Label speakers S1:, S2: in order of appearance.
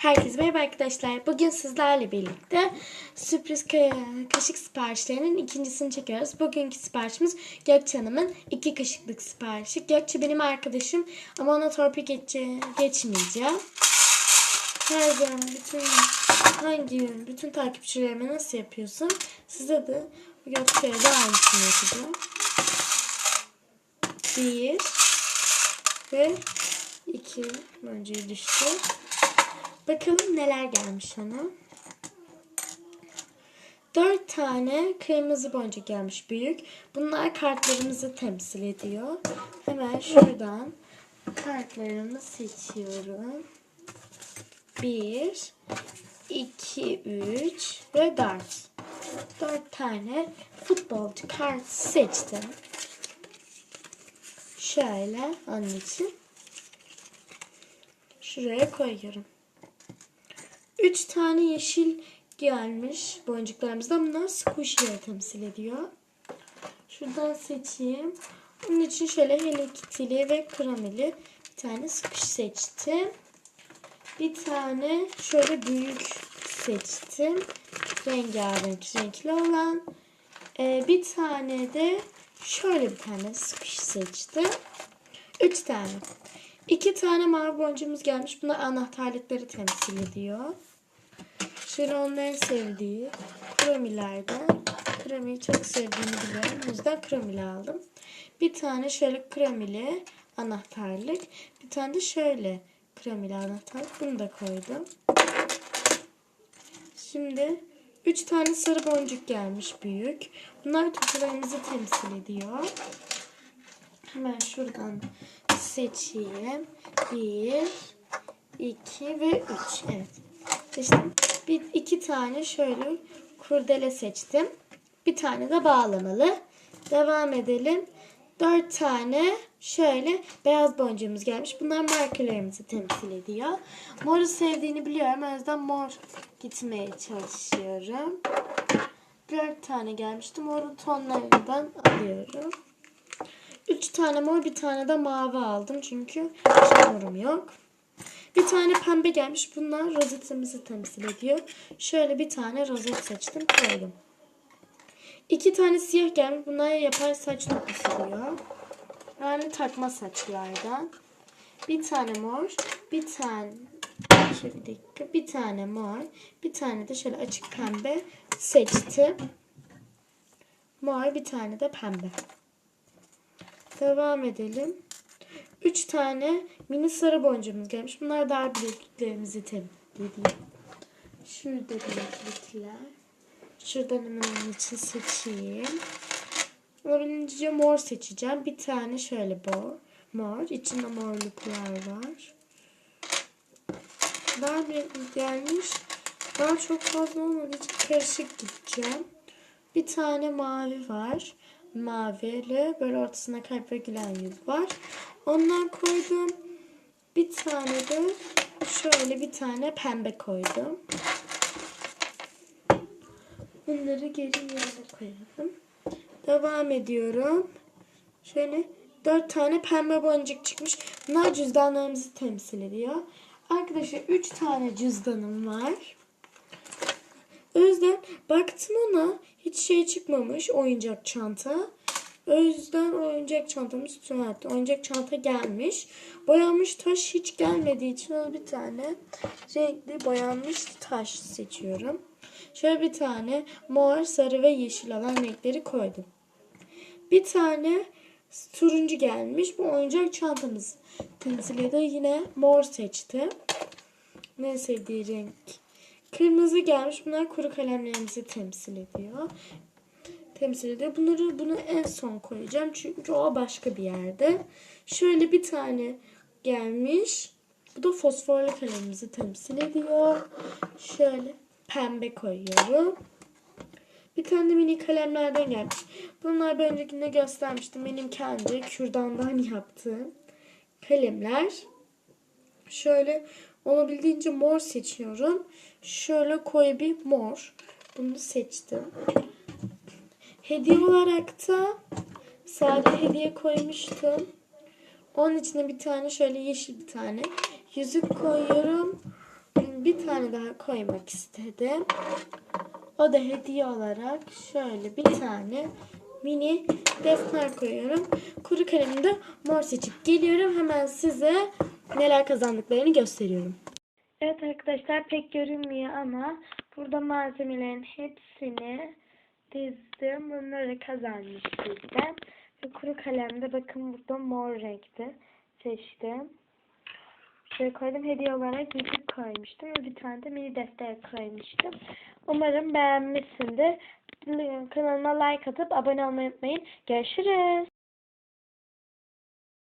S1: Herkese merhaba arkadaşlar. Bugün sizlerle birlikte sürpriz ka- kaşık siparişlerinin ikincisini çekiyoruz. Bugünkü siparişimiz Gökçe Hanım'ın iki kaşıklık siparişi. Gökçe benim arkadaşım ama ona torpil geçe- geçmeyeceğim. Her zaman bütün hangi bütün takipçilerime nasıl yapıyorsun? Size de Gökçe'ye de aynısını yapacağım. Bir ve iki önce düştü. Bakalım neler gelmiş ona. Dört tane kırmızı boncuk gelmiş büyük. Bunlar kartlarımızı temsil ediyor. Hemen şuradan kartlarımı seçiyorum. Bir, iki, üç ve dört. Dört tane futbolcu kart seçtim. Şöyle onun için şuraya koyuyorum. Üç tane yeşil gelmiş boncuklarımızdan. Bunlar squishy'leri temsil ediyor. Şuradan seçeyim. Bunun için şöyle Hello ve Krameli bir tane squish seçtim. Bir tane şöyle büyük seçtim. Rengarenk renkli olan. Ee, bir tane de şöyle bir tane squish seçtim. Üç tane. İki tane mavi boncuğumuz gelmiş. Bunlar anahtarlıkları temsil ediyor. Şöyle onların sevdiği kromilerden. Kromiyi çok sevdiğini biliyorum. O yüzden kromili aldım. Bir tane şöyle kromili anahtarlık. Bir tane de şöyle kromili anahtarlık. Bunu da koydum. Şimdi üç tane sarı boncuk gelmiş büyük. Bunlar tutkularımızı temsil ediyor. Hemen şuradan seçeyim. Bir, iki ve üç. Evet. Seçtim. Bir, iki tane şöyle kurdele seçtim. Bir tane de bağlamalı. Devam edelim. Dört tane şöyle beyaz boncuğumuz gelmiş. Bunlar markalarımızı temsil ediyor. Moru sevdiğini biliyorum. O yüzden mor gitmeye çalışıyorum. Dört tane gelmişti. Morun tonlarından alıyorum. Üç tane mor bir tane de mavi aldım. Çünkü hiç morum yok. Bir tane pembe gelmiş. Bunlar rozetimizi temsil ediyor. Şöyle bir tane rozet seçtim. Koydum. İki tane siyah gelmiş. Bunlar yapay saç dokusu diyor. Yani takma saçlardan. Bir tane mor. Bir tane bir dakika. Bir tane mor. Bir tane de şöyle açık pembe seçtim. Mor bir tane de pembe. Devam edelim. Üç tane mini sarı boncuğumuz gelmiş. Bunlar dar bilekliklerimizi temsil ediyor. Şurada bileklikler. Şuradan hemen onun için seçeyim. Olabildiğince mor seçeceğim. Bir tane şöyle bu. Mor. İçinde morluklar var. Dar bileklik gelmiş. Daha çok fazla olmadığı için karışık gideceğim. Bir tane mavi var. Mavili. Böyle ortasına kalp ve gülen yüz var. Ondan koydum. Bir tane de şöyle bir tane pembe koydum. Bunları geri yerine koyalım. Devam ediyorum. Şöyle dört tane pembe boncuk çıkmış. Bunlar cüzdanlarımızı temsil ediyor. Arkadaşlar üç tane cüzdanım var. O yüzden baktım ona hiç şey çıkmamış oyuncak çanta. O yüzden oyuncak çantamız tünerdi. Oyuncak çanta gelmiş. Boyanmış taş hiç gelmediği için öyle bir tane renkli boyanmış taş seçiyorum. Şöyle bir tane mor, sarı ve yeşil olan renkleri koydum. Bir tane turuncu gelmiş. Bu oyuncak çantamız temsil ediyor. Yine mor seçtim. Ne sevdiği renk. Kırmızı gelmiş. Bunlar kuru kalemlerimizi temsil ediyor temsil ediyor. Bunları bunu en son koyacağım. Çünkü o başka bir yerde. Şöyle bir tane gelmiş. Bu da fosforlu kalemimizi temsil ediyor. Şöyle pembe koyuyorum. Bir tane mini kalemlerden gelmiş. Bunlar ben öncekinde göstermiştim. Benim kendi kürdandan yaptığım kalemler. Şöyle olabildiğince mor seçiyorum. Şöyle koyu bir mor. Bunu seçtim. Hediye olarak da sade hediye koymuştum. Onun içine bir tane şöyle yeşil bir tane yüzük koyuyorum. Bir tane daha koymak istedim. O da hediye olarak şöyle bir tane mini defter koyuyorum. Kuru kalemi de mor seçip geliyorum. Hemen size neler kazandıklarını gösteriyorum. Evet arkadaşlar pek görünmüyor ama burada malzemelerin hepsini dizdim. Bunları kazanmış bizden. Ve kuru kalemde bakın burada mor renkte seçtim. Şöyle koydum. Hediye olarak yüzük koymuştum. Ve bir tane de mini defter koymuştum. Umarım beğenmişsindir. Kanalıma like atıp abone olmayı unutmayın. Görüşürüz.